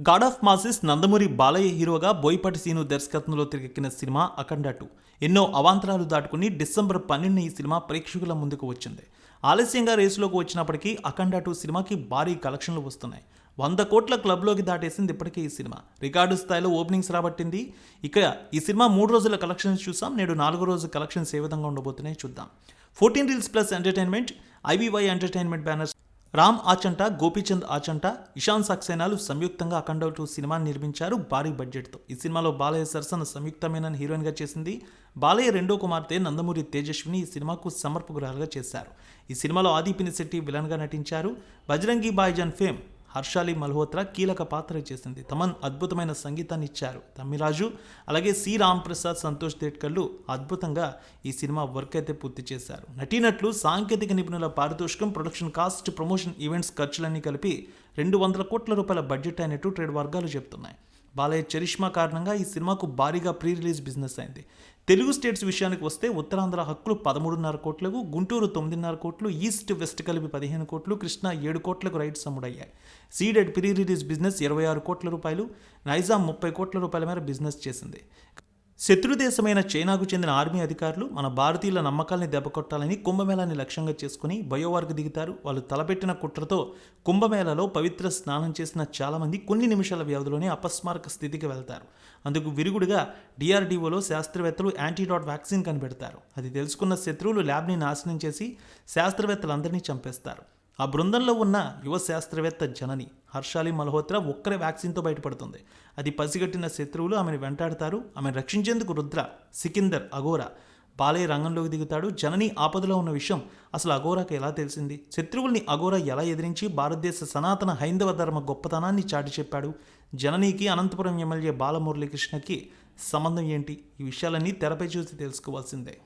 God of masses Nandamuri Balayya హీరోగా Boyapati scene దర్శకత్వంలో తెరకెక్కిన సినిమా అఖండ టూ. ఎన్నో అవాంతరాలు దాటుకుని డిసెంబర్ పన్నెండున ఈ సినిమా ప్రేక్షకుల ముందుకు వచ్చింది. ఆలస్యంగా రేసులోకి వచ్చినప్పటికీ అఖండ టూ సినిమాకి భారీ కలెక్షన్లు వస్తున్నాయి. వంద కోట్ల క్లబ్లోకి దాటేసింది ఇప్పటికే ఈ సినిమా. రికార్డు స్థాయిలో ఓపెనింగ్స్ రాబట్టింది. ఇక ఈ సినిమా మూడు రోజుల కలెక్షన్స్ చూసాం. నేడు నాలుగో రోజు కలెక్షన్స్ ఏ విధంగా ఉండబోతున్నాయి చూద్దాం. Fourteen reels plus entertainment IVY entertainment banners Ram Achanta Gopichand Achanta Ishan సక్సేనాలు సంయుక్తంగా అఖండ టూ సినిమాని నిర్మించారు భారీ బడ్జెట్తో. ఈ సినిమాలో బాలయ్య సరసన సంయుక్తమైన హీరోయిన్గా చేసింది. బాలయ్య రెండో కుమార్తె నందమూరి తేజస్విని ఈ సినిమాకు సమర్పకురాలుగా చేశారు. ఈ సినిమాలో ఆది శెట్టి విలన్గా నటించారు. బజరంగి బాయ్జాన్ ఫేమ్ హర్షాలి మల్హోత్రా కీలక పాత్ర చేసింది. తమన్ అద్భుతమైన సంగీతాన్ని ఇచ్చారు. తమ్మిరాజు అలాగే సి. రామ్ ప్రసాద్ సంతోష్ దేట్కర్లు అద్భుతంగా ఈ సినిమా వర్క్ అయితే పూర్తి చేశారు. నటీనట్లు సాంకేతిక నిపుణుల పారితోషికం ప్రొడక్షన్ కాస్ట్ ప్రమోషన్ ఈవెంట్స్ ఖర్చులన్నీ కలిపి రెండు వందల కోట్ల రూపాయల బడ్జెట్ అయినట్టు ట్రేడ్ వర్గాలు చెప్తున్నాయి. బాలయ్య చరిష్మా కారణంగా ఈ సినిమాకు భారీగా ప్రీ రిలీజ్ బిజినెస్ అయింది. తెలుగు స్టేట్స్ విషయానికి వస్తే ఉత్తరాంధ్ర హక్కులు పదమూడున్నర కోట్లకు గుంటూరు తొమ్మిదిన్నర కోట్లు ఈస్ట్ వెస్ట్ కలిపి పదిహేను కోట్లు కృష్ణా ఏడు కోట్లకు రైట్స్ అమ్ముడయ్యాయి. సీడెడ్ ప్రీ రిలీజ్ బిజినెస్ ఇరవై ఆరు కోట్ల రూపాయలు నైజాం ముప్పై కోట్ల రూపాయల మేర బిజినెస్ చేసింది. శత్రుదేశమైన చైనాకు చెందిన ఆర్మీ అధికారులు మన భారతీయుల నమ్మకాల్ని దెబ్బకొట్టాలని కుంభమేళాన్ని లక్ష్యంగా చేసుకుని బయోవార్కు దిగుతారు. వాళ్ళు తలపెట్టిన కుట్రతో కుంభమేళాలో పవిత్ర స్నానం చేసిన చాలామంది కొన్ని నిమిషాల వ్యవధిలోనే అపస్మారక స్థితికి వెళ్తారు. అందుకు విరుగుడుగా డిఆర్డీఓలో శాస్త్రవేత్తలు యాంటీడాట్ వ్యాక్సిన్ కనిపెడతారు. అది తెలుసుకున్న శత్రువులు ల్యాబ్ని నాశనం చేసి శాస్త్రవేత్తలందరినీ చంపేస్తారు. ఆ బృందంలో ఉన్న యువ శాస్త్రవేత్త జనని హర్షాలి మల్హోత్రా ఒక్కరే వ్యాక్సిన్తో బయటపడుతుంది. అది పసిగట్టిన శత్రువులు ఆమెను వెంటాడతారు. ఆమెను రక్షించేందుకు రుద్ర సికిందర్ అఘోరా బాలయ్య రంగంలోకి దిగుతాడు. జనని ఆపదలో ఉన్న విషయం అసలు అగోరాకు ఎలా తెలిసింది? శత్రువుల్ని అఘోరా ఎలా ఎదిరించి భారతదేశ సనాతన హైందవ ధర్మ గొప్పతనాన్ని చాటి చెప్పాడు? జననీకి అనంతపురం ఎమ్మెల్యే బాలమురళీకృష్ణకి సంబంధం ఏంటి? ఈ విషయాలన్నీ తెరపై చూసి తెలుసుకోవాల్సిందే.